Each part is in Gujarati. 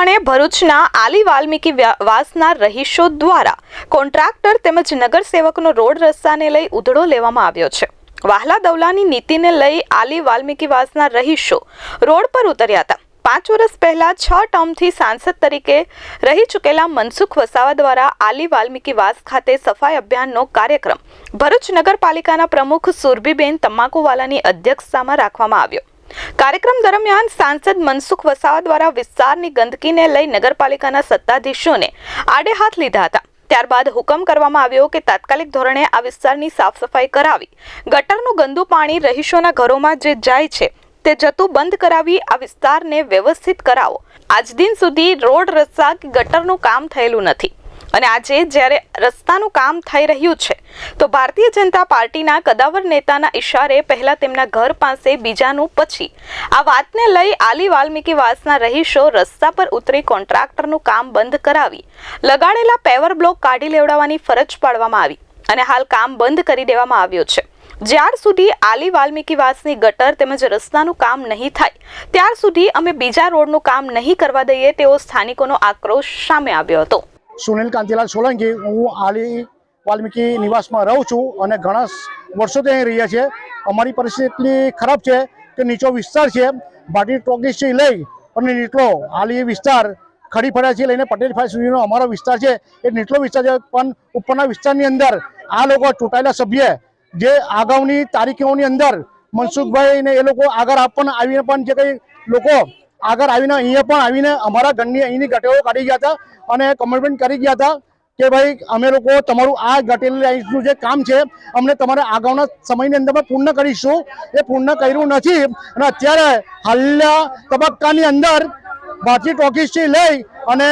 પ્રમાણે ભરૂચના આલી વાલ્મીકી વાસના રહીશો દ્વારા કોન્ટ્રાક્ટર તેમજ નગરસેવકનો રોડ રસ્તાને લઈ ઉધડો લેવામાં આવ્યો છે. વાહલા દવલાની નીતિને લઈ આલી વાલ્મીકી વાસના રહીશો રોડ પર ઉતર્યા હતા. પાંચ વર્ષ પહેલા છ ટર્મથી સાંસદ તરીકે રહી ચૂકેલા મનસુખ વસાવા દ્વારા આલી વાલ્મીકી વાસ ખાતે સફાઈ અભિયાનનો કાર્યક્રમ ભરૂચ નગરપાલિકાના પ્રમુખ સુરભીબેન તમાકુવાલાની અધ્યક્ષતામાં રાખવામાં આવ્યો. કાર્યક્રમ દરમિયાન સાંસદ મનસુખ વસાવા દ્વારા વિસ્તારની ગંદકીને લઈ નગરપાલિકાના સત્તાધીશોને આડે હાથ લીધા હતા. ત્યારબાદ હુકમ કરવામાં આવ્યો કે તાત્કાલિક ધોરણે આ વિસ્તારની સાફ સફાઈ કરાવી, ગટરનું ગંદુ પાણી રહીશોના ઘરોમાં જે જાય છે તે જતું બંધ કરાવી આ વિસ્તારને વ્યવસ્થિત કરાવો. આજ દિન સુધી રોડ રસ્તા કે ગટરનું કામ થયેલું નથી. અને આજે જ્યારે રસ્તાનું કામ થઈ રહ્યું છે, તો ભારતીય જનતા પાર્ટીના કદાવર નેતાના ઇશારે પહેલા તેમના ઘર પાસે બીજાનું પછી. આ વાતને લઈ આલી વાલ્મીકી વાસના રહીશો રસ્તા પર ઉતરી કોન્ટ્રાક્ટરનું કામ બંધ કરાવી. લગાડેલા પેવર બ્લોક કાઢી લેવડાવવાની ફરજ પાડવામાં આવી અને હાલ કામ બંધ કરી દેવામાં આવ્યું છે. જ્યાર સુધી આલી વાલ્મીકી વાસની ગટર તેમજ રસ્તાનું કામ નહીં થાય, ત્યાર સુધી અમે બીજા રોડનું કામ નહીં કરવા દઈએ તેવો સ્થાનિકોનો આક્રોશ સામે આવ્યો હતો. સુનિલ કાંતિલાલ સોલંકી, હું આલી વાલ્મીકી નિવાસમાં રહું છું અને ઘણા વર્ષોથી અહીં રહીએ છીએ. અમારી પરિસ્થિતિ એટલી ખરાબ છે કે નીચો વિસ્તાર છે. ભાટી ટોકીસથી લઈ અને નીટલો આલી વિસ્તાર ખડી ફળિયાથી લઈને પટેલ ફાઈ સુધીનો અમારો વિસ્તાર છે. એ નીટલો વિસ્તાર છે, પણ ઉપરના વિસ્તારની અંદર આ લોકો ચૂંટાયેલા સભ્ય, જે અગાઉની તારીખોની અંદર મનસુખભાઈને એ લોકો આગળ આપવાના આવીને પણ જે કંઈ લોકો આગળ આવીને અહીંયા પણ આવીને અમારા ઘરની અહીંની ગટેરો કાઢી ગયા હતા અને કમિટમેન્ટ કરી ગયા હતા કે ભાઈ, અમે લોકો તમારું આ ગટેલ લાઇન્સનું જે કામ છે, અમને તમારા આગળના સમયની અંદર અમે પૂર્ણ કરીશું. એ પૂર્ણ કર્યું નથી અને અત્યારે હાલના તબક્કાની અંદર ભારતી ટોકીસથી લઈ અને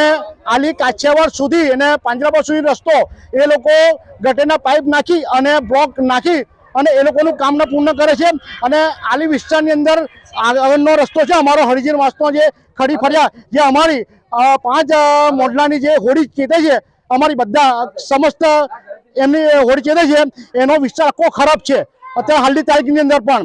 આલી કાછિયાવાડ સુધી અને પાંજરાપા સુધી રસ્તો એ લોકો ગટેના પાઇપ નાખી અને બ્લોક નાખી અને એ લોકોનું કામને પૂર્ણ કરે છે અને આલી વિસ્તારની અંદર આગળનો રસ્તો છે, અમારો હરિજન વાસનો જે ખડી ફર્યા, જે અમારી પાંચ મોડલાની જે હોડી ચેતે છે, અમારી બધા સમસ્ત એમની હોડી ચેતે છે, એનો વિસ્તાર આખો ખરાબ છે. અત્યારે હાલની તારીખની અંદર પણ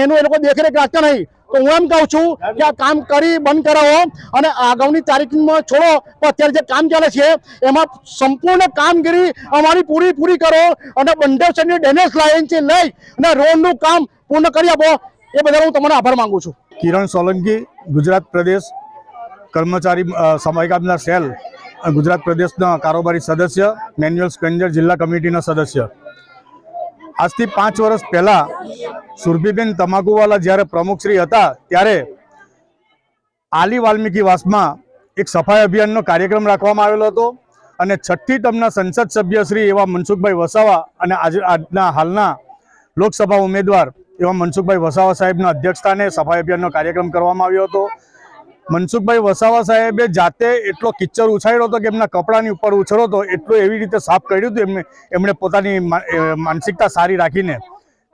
એનું એ લોકો દેખરેખ રાખતા નહીં. તો હું એમ કહું છું કે આ કામ કરી બંધ કરાવો અને અગાઉની તારીખમાં છોડો. પણ અત્યારે જે કામ ચાલે છે, એમાં સંપૂર્ણ કામગીરી અમારી પૂરી પૂરી કરો અને બંડેસરની લાઈન લાઇનથી લઈ અને રોડનું કામ પૂર્ણ કરી આપો. એ બદલ હું તમારો આભાર માંગુ છું. કિરણ સોલંકી, ગુજરાત પ્રદેશ કર્મચારી સમયગામના સેલ, ગુજરાત પ્રદેશના કારોબારી સદસ્ય, મેન્યુઅલ સ્પેન્જર જિલ્લા કમિટીના સદસ્ય. આજથી પાંચ વર્ષ પહેલાં સુરભીબેન તમાકુવાલા જ્યારે પ્રમુખશ્રી હતા, ત્યારે આલી વાલ્મીકી વાસમાં એક સફાઈ અભિયાનનો કાર્યક્રમ રાખવામાં આવેલો હતો અને છઠ્ઠી ટર્મના સંસદ સભ્ય શ્રી એવા મનસુખભાઈ વસાવા અને આજે, આજના હાલના લોકસભા ઉમેદવાર એવા મનસુખભાઈ વસાવા સાહેબના અધ્યક્ષસ્થાને સફાઈ અભિયાનનો કાર્યક્રમ કરવામાં આવ્યો હતો. મનસુખભાઈ વસાવા સાહેબે જાતે એટલો કિચ્ચર ઉછાળ્યો હતો કે એમના કપડાની ઉપર ઉછળો હતો, એટલું એવી રીતે સાફ કર્યું હતું એમને, એમણે પોતાની માનસિકતા સારી રાખીને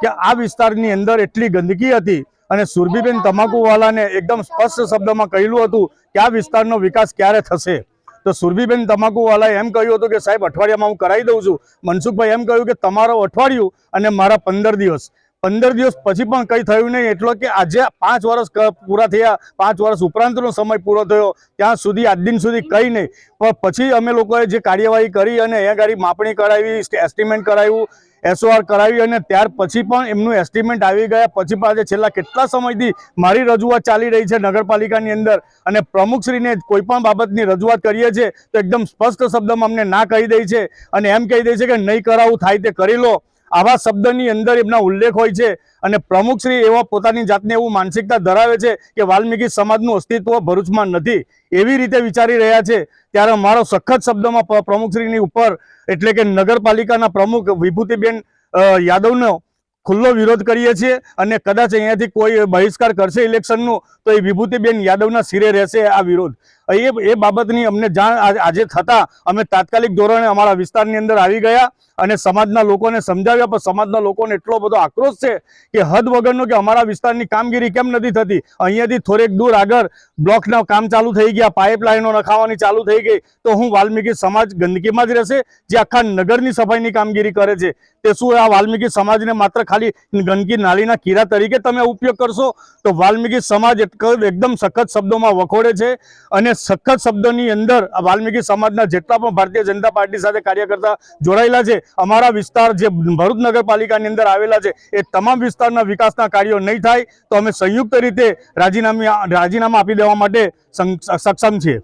કે આ વિસ્તારની અંદર એટલી ગંદકી હતી અને સુરભીબેન તમાકુવાલાને એકદમ સ્પષ્ટ શબ્દમાં કહેલું હતું કે આ વિસ્તારનો વિકાસ ક્યારે થશે. તો સુરભીબેન તમાકુવાલાએ એમ કહ્યું હતું કે સાહેબ અઠવાડિયામાં હું કરાવી દઉં છું. મનસુખભાઈ એમ કહ્યું કે તમારો અઠવાડિયું અને મારા પંદર દિવસ. પંદર દિવસ પછી પણ કંઈ થયું નહીં. એટલો કે આજે પાંચ વર્ષ પૂરા થયા, પાંચ વર્ષ ઉપરાંતનો સમય પૂરો થયો. ત્યાં સુધી, આજ દિન સુધી કંઈ નહીં. પણ પછી અમે લોકોએ જે કાર્યવાહી કરી અને એ ગાડી માપણી કરાવી એસ્ટિમેટ કરાવ્યું, એસઓઆર કરાવી અને ત્યાર પછી પણ એમનું એસ્ટિમેટ આવી ગયા. પછી પણ આજે છેલ્લા કેટલા સમયથી મારી રજૂઆત ચાલી રહી છે નગરપાલિકાની અંદર અને પ્રમુખશ્રીને કોઈ પણ બાબતની રજૂઆત કરીએ છીએ તો એકદમ સ્પષ્ટ શબ્દમાં અમને ના કહી દે છે અને એમ કહી દે છે કે નહીં કરાવવું થાય તે કરી લો. આવા શબ્દની અંદર એમના ઉલ્લેખ હોય છે અને પ્રમુખશ્રી એવા પોતાની જાતને એવું માનસિકતા ધરાવે છે કે વાલ્મીકી સમાજનું અસ્તિત્વ ભરૂચમાં નથી, એવી રીતે વિચારી રહ્યા છે. ત્યારે મારો સખત શબ્દમાં પ્રમુખશ્રીની ઉપર એટલે કે નગરપાલિકાના પ્રમુખ વિભૂતિબેન યાદવનો ખુલ્લો વિરોધ કરીએ છીએ અને કદાચ અહીંયાથી કોઈ બહિષ્કાર કરશે ઇલેક્શનનું, તો એ વિભૂતિબેન યાદવના સિરે રહેશે આ વિરોધ. એ એ બાબતની અમને જાણ આજે થતાં અમે તાત્કાલિક ધોરણે અમારા વિસ્તારની અંદર આવી ગયા અને સમાજના લોકોને સમજાવ્યા, પણ સમાજના લોકોને એટલો બધો આક્રોશ છે કે હદ વગરનો કે અમારા વિસ્તારની કામગીરી કેમ નથી થતી? અહીંયાથી થોડેક દૂર આગળ બ્લોકના કામ ચાલુ થઈ ગયા, પાઇપલાઇનો નખાવાની ચાલુ થઈ ગઈ, તો હું વાલ્મીકી સમાજ ગંદકીમાં જ રહેશે, જે આખા નગરની સફાઈની કામગીરી કરે છે. તે શું આ વાલ્મીકી સમાજને માત્ર ખાલી ગંદકી નાલીના કીરા તરીકે તમે ઉપયોગ કરશો? તો વાલ્મીકી સમાજ એક- એકદમ સખત શબ્દોમાં વખોડે છે અને સખત શબ્દોની અંદર વાલ્મીકી સમાજના જેટલા પણ ભારતીય જનતા પાર્ટી સાથે કાર્યકર્તા જોડાયેલા છે, અમારા વિસ્તાર જે ભરૂચ નગરપાલિકાની અંદર આવેલા છે, એ તમામ વિસ્તારના વિકાસના કાર્યો નહીં થાય તો અમે સંયુક્ત રીતે રાજીનામું, રાજીનામા આપી દેવા માટે સક્ષમ છીએ.